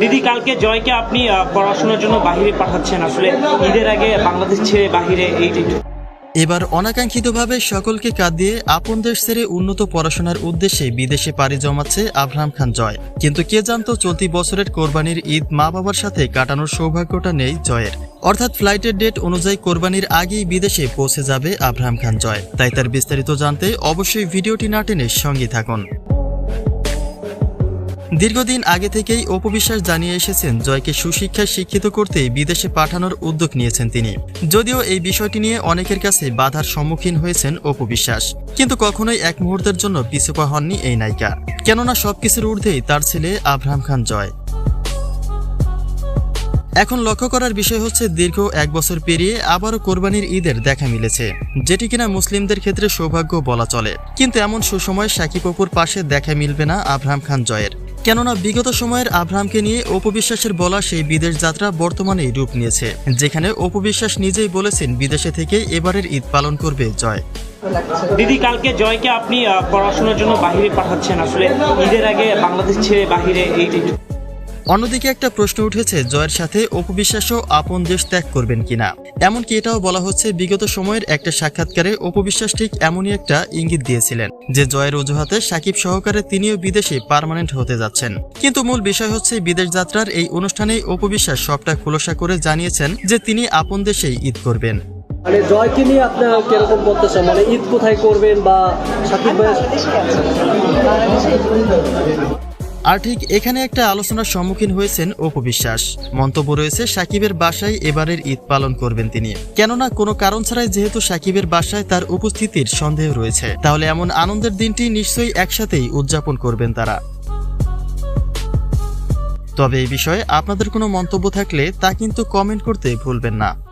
দিদি কালকে জয়কে আপনি পড়াশোনার জন্য বাহিরে পাঠাচ্ছেন। আসলে ঈদের আগে বাংলাদেশ ছেড়ে বাহিরে এই এবার অনাকাঙ্ক্ষিতভাবে সকলকে কাঁদ দিয়ে আপন দেশ ছেড়ে উন্নত পড়াশোনার উদ্দেশ্যে বিদেশে পাড়ি জমাচ্ছে আব্রাহাম খান জয়। কিন্তু কে জানতো চলতি বছরের কোরবানির ঈদ মা বাবার সাথে কাটানোর সৌভাগ্যটা নেই জয়ের। অর্থাৎ ফ্লাইটের ডেট অনুযায়ী কোরবানির আগেই বিদেশে পৌঁছে যাবে আব্রাহাম খান জয়। তাই তার বিস্তারিত জানতে অবশ্যই ভিডিওটি না টেনে সঙ্গে থাকুন। দীর্ঘদিন আগে থেকেই অপবিশ্বাস জানিয়ে এসেছেন জয়কে সুশিক্ষায় শিক্ষিত করতে বিদেশে পাঠানোর উদ্যোগ নিয়েছেন তিনি। যদিও এই বিষয়টি নিয়ে অনেকের কাছে বাধার সম্মুখীন হয়েছেন অপবিশ্বাস কিন্তু কখনোই এক মুহূর্তের জন্য পিছুপা হননি এই নায়িকা। কেননা সবকিছুর ঊর্ধ্বেই তার ছেলে আব্রাহাম খান জয়। এখন লক্ষ্য করার বিষয় হচ্ছে দীর্ঘ এক বছর পেরিয়ে আবারও কোরবানির ঈদের দেখা মিলেছে, যেটি কিনা মুসলিমদের ক্ষেত্রে সৌভাগ্য বলা চলে। কিন্তু এমন সুসময় সাকিব অপুর পাশে দেখা মিলবে না আব্রাহাম খান জয়ের। কেননা বিগত সময়ের আব্রাহামকে নিয়ে অপবিশ্বাসের বলা সেই বিদেশ যাত্রা বর্তমানে রূপ নিয়েছে, যেখানে অপবিশ্বাস নিজেই বলেছেন বিদেশে থেকে এবারের ঈদ পালন করবে জয়। দিদি, কালকে জয়কে আপনি পড়াশোনার জন্য বাহিরে পাঠাচ্ছেন। আসলে ঈদের আগে বাংলাদেশ ছেড়ে বাহিরে এই অন্যদিকে একটা প্রশ্ন উঠেছে, জয়ের সাথে অপবিশ্বাসও আপন দেশ ত্যাগ করবেন কিনা? এমনকি এটাও বলা হচ্ছে, বিগত সময়ের একটা সাক্ষাৎকারে অপবিশ্বাস ঠিক এমনই একটা ইঙ্গিত দিয়েছিলেন, যে জয়ের অজুহাতে সাকিব সহকারে তিনিও বিদেশে পার্মানেন্ট হতে যাচ্ছেন। কিন্তু মূল বিষয় হচ্ছে, বিদেশ যাত্রার এই অনুষ্ঠানেই অপবিশ্বাস সবটা খোলসা করে জানিয়েছেন যে তিনি আপন দেশেই ঈদ করবেন। মানে জয়কে নিয়ে আপনার কীরকম মানে ঈদ কোথায় করবেন বা সাকিব ভাইয়ের আর ঠিক এখানে একটা আলোচনার সম্মুখীন হয়েছেন অপবিশ্বাস মন্তব্য রয়েছে, সাকিবের বাসায় এবারের ঈদ পালন করবেন তিনি। কেননা কোনো কারণ ছাড়াই যেহেতু সাকিবের বাসায় তার উপস্থিতির সন্দেহ রয়েছে। তাহলে এমন আনন্দের দিনটি নিশ্চয়ই একসাথেই উদযাপন করবেন তারা। তবে এই বিষয়ে আপনাদের কোনো মন্তব্য থাকলে তা কিন্তু কমেন্ট করতে ভুলবেন না।